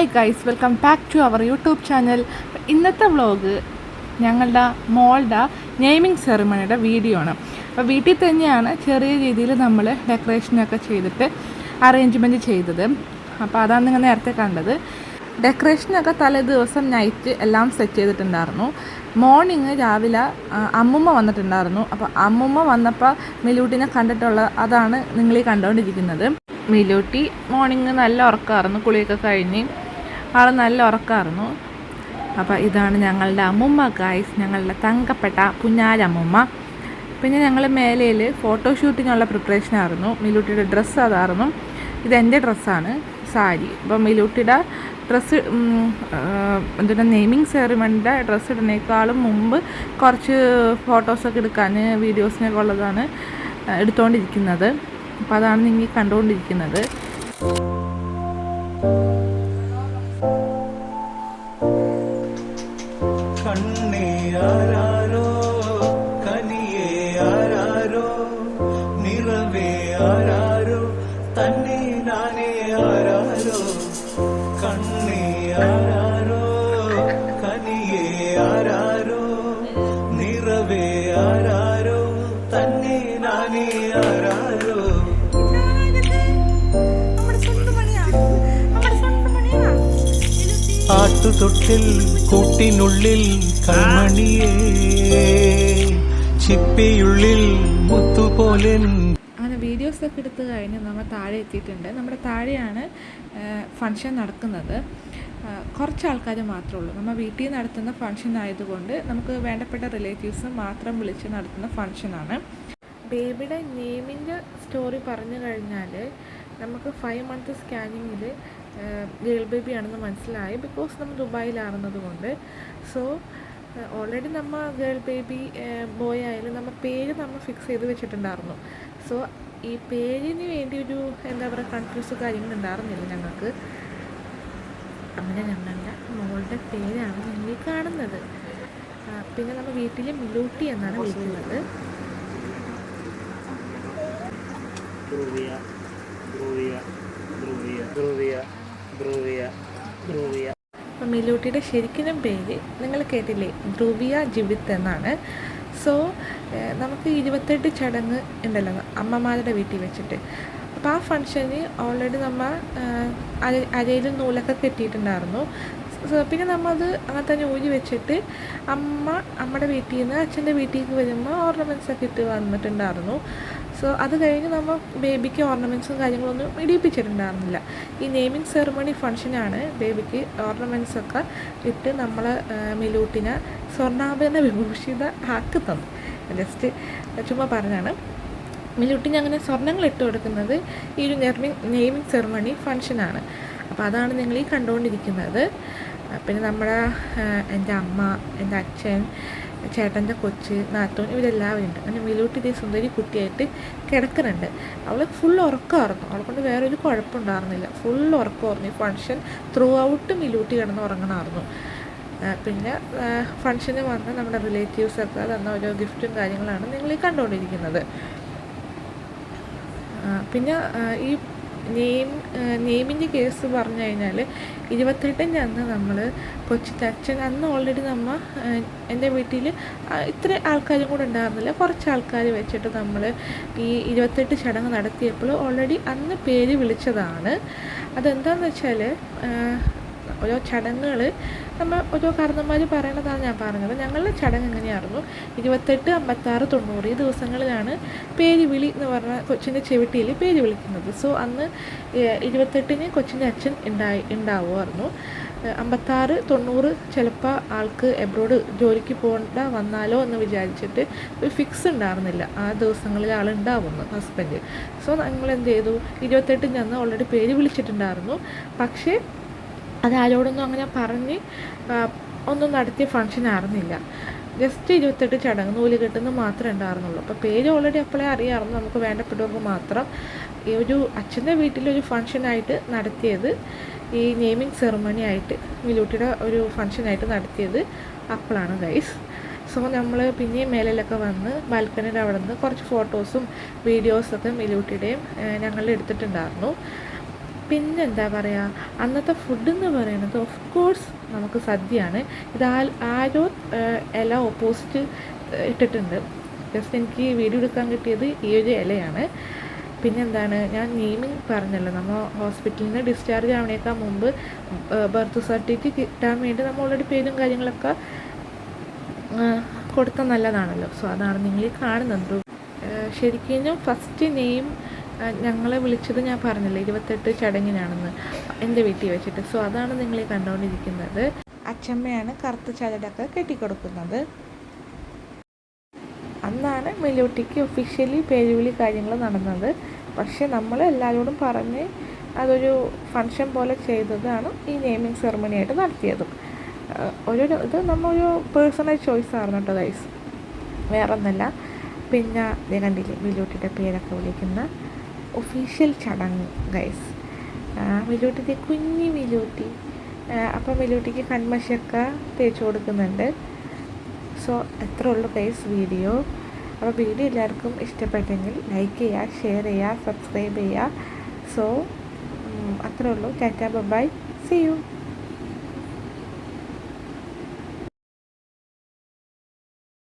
Hi guys welcome back to our YouTube channel ഇന്നത്തെ vlog ഞങ്ങളുടെ മോളുടെ നെയ്മിങ് സെറിമണിയുടെ വീഡിയോ ആണ്. അപ്പോൾ വീട്ടിൽ തന്നെയാണ് ചെറിയ രീതിയിൽ നമ്മൾ ഡെക്കറേഷനൊക്കെ ചെയ്തിട്ട് അറേഞ്ച്മെന്റ് ചെയ്തത്. അപ്പോൾ അതാണ് നിങ്ങൾ നേരത്തെ കണ്ടത്. ഡെക്കറേഷനൊക്കെ തലേ ദിവസം നൈറ്റ് എല്ലാം സെറ്റ് ചെയ്തിട്ടുണ്ടായിരുന്നു. മോർണിംഗ് രാവിലെ അമ്മുമ്മ വന്നിട്ടുണ്ടായിരുന്നു. അപ്പോൾ അമ്മുമ്മ വന്നപ്പോൾ മിലൂട്ടിനെ കണ്ടിട്ടുള്ള അതാണ് നിങ്ങൾ ഈ കണ്ടുകൊണ്ടിരിക്കുന്നത്. മിലൂട്ടി മോർണിംഗ് നല്ല ഉറക്കമായിരുന്നു കുളിയൊക്കെ കഴിഞ്ഞ്. ആൾ നല്ല ഉറക്കമായിരുന്നു അപ്പോൾ ഇതാണ് ഞങ്ങളുടെ അമ്മുമ്മ ഗായ്സ് ഞങ്ങളുടെ തങ്കപ്പെട്ട പുഞ്ഞാരമ്മുമ്മ പിന്നെ ഞങ്ങൾ മേലയിൽ ഫോട്ടോ ഫോട്ടോഷൂട്ടിനുള്ള പ്രിപ്പറേഷനായിരുന്നു മിലൂട്ടിയുടെ ഡ്രസ്സ് അതായിരുന്നു. ഇതെന്റെ ഡ്രസ്സാണ് സാരി. അപ്പോൾ മിലൂട്ടിയുടെ ഡ്രസ്സ് എന്തുകൊണ്ട് നെയ്മിങ് സെറിമണിന്റെ ഡ്രസ്സ് ഇടുന്നേക്കാളും മുമ്പ് കുറച്ച് ഫോട്ടോസൊക്കെ എടുക്കാൻ വീഡിയോസിനൊക്കെ ഉള്ളതാണ് എടുത്തുകൊണ്ടിരിക്കുന്നത് അപ്പോൾ അതാണ് നിങ്ങൾ കണ്ടുകൊണ്ടിരിക്കുന്നത്. ಕಣ್ಣೇ ಯಾರೋ ആട്ടുതൊട്ടിൽ കൂട്ടിനുള്ളിൽ കൺമണിയേ. ചിപ്പിയുള്ളിൽ മുത്തുപോലെ അങ്ങനെ വീഡിയോസൊക്കെ എടുത്തു കഴിഞ്ഞ് നമ്മൾ താഴെ എത്തിയിട്ടുണ്ട്. നമ്മുടെ താഴെയാണ് ഫങ്ഷൻ നടക്കുന്നത്. കുറച്ച് ആൾക്കാർ മാത്രമേ ഉള്ളൂ. നമ്മൾ വീട്ടിൽ നടത്തുന്ന ഫങ്ഷൻ ആയതുകൊണ്ട് നമുക്ക് വേണ്ടപ്പെട്ട റിലേറ്റീവ്സ് മാത്രം വിളിച്ച് നടത്തുന്ന ഫങ്ഷനാണ് ബേബിയുടെ നെയിമിന്റെ സ്റ്റോറി പറഞ്ഞു കഴിഞ്ഞാൽ നമുക്ക് ഫൈവ് മന്ത് സ്കാനിങ്ങിൽ ഗേൾ ബേബി ആണെന്ന് മനസ്സിലായി. ബിക്കോസ് നമ്മൾ ദുബായിലാണെന്നത് കൊണ്ട്. സോ ഓൾറെഡി നമ്മൾ ഗേൾ ബേബി ബോയ് ആയാലും നമ്മൾ പേര് നമ്മൾ ഫിക്സ് ചെയ്ത് വെച്ചിട്ടുണ്ടായിരുന്നു. സോ ഈ പേരിന് വേണ്ടി ഒരു എന്താ പറയുക കൺഫ്യൂസ് കാര്യങ്ങൾ ഉണ്ടായിരുന്നില്ല ഞങ്ങൾക്ക്. അങ്ങനെ ഞങ്ങളുടെ മോളുടെ പേരാണ് ഞങ്ങൾ കാണുന്നത്. പിന്നെ നമ്മൾ വീട്ടിൽ മിലൂട്ടി എന്നാണ് വിളിക്കുന്നത്. ധ്രുവിയ ധ്രുവിയ ധ്രുവിയ ധ്രുവിയ. മിലൂട്ടിയുടെ ശരിക്കും പേര് നിങ്ങൾ കേട്ടില്ലേ? ധ്രുവിയ ജിവിത്ത് എന്നാണ്. സോ നമുക്ക് ഇരുപത്തെട്ട് ചടങ്ങ് ഉണ്ടല്ലോ അമ്മമാരുടെ വീട്ടിൽ വെച്ചിട്ട്. അപ്പോൾ ആ ഫങ്ഷന് ഓൾറെഡി നമ്മൾ അരയിലും നൂലൊക്കെ കെട്ടിയിട്ടുണ്ടായിരുന്നു. പിന്നെ നമ്മളത് അങ്ങനെ തന്നെ ഊരി വെച്ചിട്ട് അമ്മ അമ്മയുടെ വീട്ടിൽ നിന്ന് അച്ഛന്റെ വീട്ടിലേക്ക് വരുമ്പോൾ ഓർണമെന്റ്സ് ഒക്കെ ഇട്ട് വന്നിട്ടുണ്ടായിരുന്നു. സോ അത് കഴിഞ്ഞ് നമ്മൾ ബേബിക്ക് ഓർണമെന്റ്സും കാര്യങ്ങളൊന്നും ഇടിയിപ്പിച്ചിട്ടുണ്ടായിരുന്നില്ല. ഈ നെയ്മിങ് സെറമണി ഫംഗ്ഷനാണ് ബേബിക്ക് ഓർണമെന്റ്സ് ഇട്ട് നമ്മൾ മിലൂട്ടിനെ സ്വർണാഭരണ വിഭൂഷിത ആക്കി ജസ്റ്റ് ചുമ്മാ പറഞ്ഞാണ്. മിലൂട്ടിന് അങ്ങനെ സ്വർണങ്ങൾ ഇട്ട് കൊടുക്കുന്നത് ഈ ഒരു നെർമിങ് നെയ്മിങ് സെറമണി ഫംഗ്ഷനാണ് അപ്പോൾ അതാണ് നിങ്ങൾ ഈ കണ്ടുകൊണ്ടിരിക്കുന്നത്. പിന്നെ നമ്മുടെ എന്റെ അമ്മ എന്റെ അച്ഛൻ ചേട്ടന്റെ കൊച്ച് നാത്തോൻ ഇവരെല്ലാവരും ഉണ്ട്. അങ്ങനെ മിലൂട്ടി ഇതേ സുന്ദരി കുട്ടിയായിട്ട് കിടക്കുന്നുണ്ട്. അവൾ ഫുൾ ഉറക്കമായിരുന്നു. അവളെ കൊണ്ട് വേറെ ഒരു കുഴപ്പമുണ്ടായിരുന്നില്ല. ഫുൾ ഉറക്കമായിരുന്നു. ഈ ഫങ്ഷൻ ത്രൂ ഔട്ട് മിലൂട്ടി കിടന്ന് ഉറങ്ങണമായിരുന്നു. പിന്നെ ഫങ്ഷന് വന്ന് നമ്മുടെ റിലേറ്റീവ്സൊക്കെ തന്ന ഓരോ ഗിഫ്റ്റും കാര്യങ്ങളാണ് നിങ്ങൾ ഈ കണ്ടുകൊണ്ടിരിക്കുന്നത് പിന്നെ ഈ നെയിം നെയിമിന്റെ കേസ് പറഞ്ഞു കഴിഞ്ഞാൽ ഇരുപത്തെട്ടിന്റെ അന്ന് നമ്മൾ കൊച്ചിന്റെ അച്ഛൻ അന്ന് ഓൾറെഡി നമ്മൾ എന്റെ വീട്ടിൽ ഇത്ര ആൾക്കാരും കൂടെ ഉണ്ടായിരുന്നില്ല. കുറച്ച് ആൾക്കാർ വെച്ചിട്ട് നമ്മൾ ഈ ഇരുപത്തെട്ട് ചടങ്ങ് നടത്തിയപ്പോൾ ഓൾറെഡി അന്ന് പേര് വിളിച്ചതാണ്. അതെന്താണെന്ന് വെച്ചാൽ ഓരോ ചടങ്ങുകൾ നമ്മൾ ഓരോ കാരണന്മാർ പറയണതാണ് ഞാൻ പറഞ്ഞത്. ഞങ്ങളുടെ ചടങ്ങ് എങ്ങനെയായിരുന്നു? ഇരുപത്തെട്ട് അമ്പത്താറ് തൊണ്ണൂറ് ഈ ദിവസങ്ങളിലാണ് പേര് വിളി എന്ന് പറഞ്ഞ കൊച്ചിന്റെ ചെവിട്ടിയിൽ പേര് വിളിക്കുന്നത്. സോ അന്ന് ഇരുപത്തെട്ടിന് കൊച്ചിന്റെ അച്ഛൻ ഉണ്ടായി ഉണ്ടാവുമായിരുന്നു. അമ്പത്താറ് തൊണ്ണൂറ് ചിലപ്പോൾ ആൾക്ക് എബ്രോഡ് ജോലിക്ക് പോകേണ്ട വന്നാലോ എന്ന് വിചാരിച്ചിട്ട് ഒരു ഫിക്സ് ഉണ്ടായിരുന്നില്ല. ആ ദിവസങ്ങളിൽ ആൾ ഉണ്ടാവുന്നു ഹസ്ബൻഡ് സോ ഞങ്ങൾ എന്ത് ചെയ്തു? ഇരുപത്തെട്ടിന് അന്ന് ഓൾറെഡി പേര് വിളിച്ചിട്ടുണ്ടായിരുന്നു. പക്ഷേ അത് ആരോടൊന്നും അങ്ങനെ പറഞ്ഞ് ഒന്നും നടത്തിയ ഫങ്ഷൻ ആയിരുന്നില്ല. ജസ്റ്റ് ഇരുപത്തെട്ട് ചടങ്ങ് നൂൽ കെട്ടുന്നത് മാത്രമേ ഉണ്ടായിരുന്നുള്ളൂ. അപ്പോൾ പേര് ഓൾറെഡി അപ്പോഴേ അറിയാമായിരുന്നു. നമുക്ക് വേണ്ടപ്പെട്ടവർക്ക് മാത്രം ഈ ഒരു അച്ഛന്റെ വീട്ടിലൊരു ഫങ്ഷനായിട്ട് നടത്തിയത് ഈ നെയിമിങ് സെറമണി ആയിട്ട് മിലൂട്ടിയുടെ ഒരു ഫങ്ഷനായിട്ട് നടത്തിയത് അപ്പോഴാണ് ഗൈസ് സോ നമ്മൾ പിന്നെയും മേലിലൊക്കെ വന്ന് ബാൽക്കണിയുടെ അവിടെ നിന്ന് കുറച്ച് ഫോട്ടോസും വീഡിയോസൊക്കെ മിലൂട്ടിയുടെയും ഞങ്ങൾ എടുത്തിട്ടുണ്ടായിരുന്നു. പിന്നെന്താ പറയുക അന്നത്തെ ഫുഡ് എന്ന് പറയുന്നത് ഓഫ് കോഴ്സ് നമുക്ക് സദ്യയാണ്. ഇത് ആരോ ഇല ഓപ്പോസിറ്റ് ഇട്ടിട്ടുണ്ട്. ജസ്റ്റ് എനിക്ക് വീഡിയോ എടുക്കാൻ കിട്ടിയത് ഈ ഒരു ഇലയാണ്. പിന്നെന്താണ് ഞാൻ നെയിമിങ് പറഞ്ഞല്ലോ നമ്മൾ ഹോസ്പിറ്റലിൽ നിന്ന് ഡിസ്ചാർജ് ആവണേക്കാൾ മുമ്പ് ബർത്ത് സർട്ടിഫിക്കറ്റ് കിട്ടാൻ വേണ്ടി നമ്മൾ ഓൾറെഡി പേരും കാര്യങ്ങളൊക്കെ കൊടുത്താൽ നല്ലതാണല്ലോ. സോ അതാണ് നിങ്ങൾ കാണുന്നുണ്ടോ ശരിക്കും ഫസ്റ്റ് നെയിം ഞങ്ങളെ വിളിച്ചത് ഞാൻ പറഞ്ഞില്ലേ ഇരുപത്തെട്ട് ചടങ്ങിനാണെന്ന്. എന്റെ വീട്ടിൽ വെച്ചിട്ട്. സോ അതാണ് നിങ്ങൾ ഈ കണ്ടുകൊണ്ടിരിക്കുന്നത് അച്ചമ്മയാണ് കറുത്ത ചരടൊക്കെ കെട്ടിക്കൊടുക്കുന്നത്. അന്നാണ് മെലൂട്ടിക്ക് ഒഫീഷ്യലി പേരുവിളി കാര്യങ്ങൾ നടന്നത്. പക്ഷെ നമ്മൾ എല്ലാവരോടും പറഞ്ഞ് അതൊരു ഫങ്ഷൻ പോലെ ചെയ്തതാണ് ഈ നെയ്മിങ് സെറമണി ആയിട്ട് നടത്തിയത്. ഒരു ഇത് നമ്മളൊരു പേഴ്സണൽ ചോയ്സ് ആയിരുന്നു കേട്ടോ ഗൈസ് വേറൊന്നല്ല. പിന്നെ കണ്ടില്ലേ മിലൂട്ടിയുടെ പേരൊക്കെ വിളിക്കുന്ന ഒഫീഷ്യൽ ചടങ്ങ് ഗൈസ് മിലൂട്ടി കുഞ്ഞി മിലൂട്ടി അപ്പം മിലൂട്ടിക്ക് കൺമശിയൊക്കെ തേച്ച് കൊടുക്കുന്നുണ്ട്. സോ എത്ര ഉള്ളൂ ഗൈസ് വീഡിയോ അപ്പോൾ വീഡിയോ എല്ലാവർക്കും ഇഷ്ടപ്പെട്ടെങ്കിൽ ലൈക്ക് ചെയ്യുക ഷെയർ ചെയ്യുക സബ്സ്ക്രൈബ് ചെയ്യുക. സോ അത്രേ ഉള്ളൂ. Tata by C U